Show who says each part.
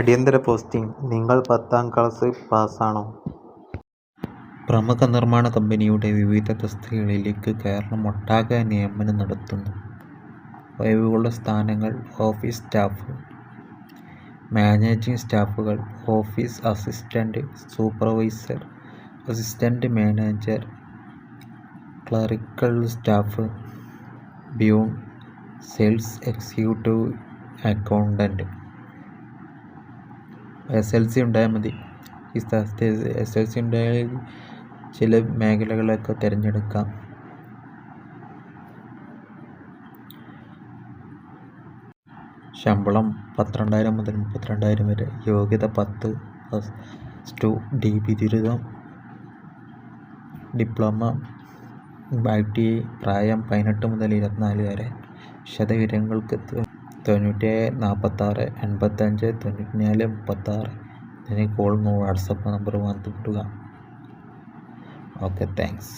Speaker 1: അടിയന്തര പോസ്റ്റിംഗ് നിങ്ങൾ പത്താം ക്ലാസ് പാസ്സാണോ
Speaker 2: പ്രമുഖ നിർമ്മാണ കമ്പനിയുടെ വിവിധ തസ്തികകളിലേക്ക് കേരളമൊട്ടാകെ നിയമനം നടത്തുന്നു. ഒഴിവുള്ള സ്ഥാനങ്ങൾ ഓഫീസ് സ്റ്റാഫ്, മാനേജിംഗ് സ്റ്റാഫുകൾ, office assistant supervisor, assistant manager, clerical staff, peon sales executive, accountant. S. L. C ഉണ്ടായാൽ മതി. ഈ സ്ഥലത്ത് എസ്. എൽ. സി ഉണ്ടായാൽ ചില മേഖലകളൊക്കെ തിരഞ്ഞെടുക്കാം. ശമ്പളം പന്ത്രണ്ടായിരം മുതൽ മുപ്പത്തിരണ്ടായിരം വരെ. യോഗ്യത പത്ത് പ്ലസ് ടു, ഡിഗ്രി, ബിരുദം, ഡിപ്ലോമ, ഐ. ടി. പ്രായം പതിനെട്ട് മുതൽ ഇരുപത്തിനാല് വരെ. വിശദവിവരങ്ങൾക്ക് തൊണ്ണൂറ്റേഴ് നാൽപ്പത്താറ് എൺപത്തഞ്ച് തൊണ്ണൂറ്റിനാല് മുപ്പത്താറ് എന്നീ കോൾ വാട്സാപ്പ് നമ്പറുമായി ബന്ധപ്പെടുക. Okay thanks.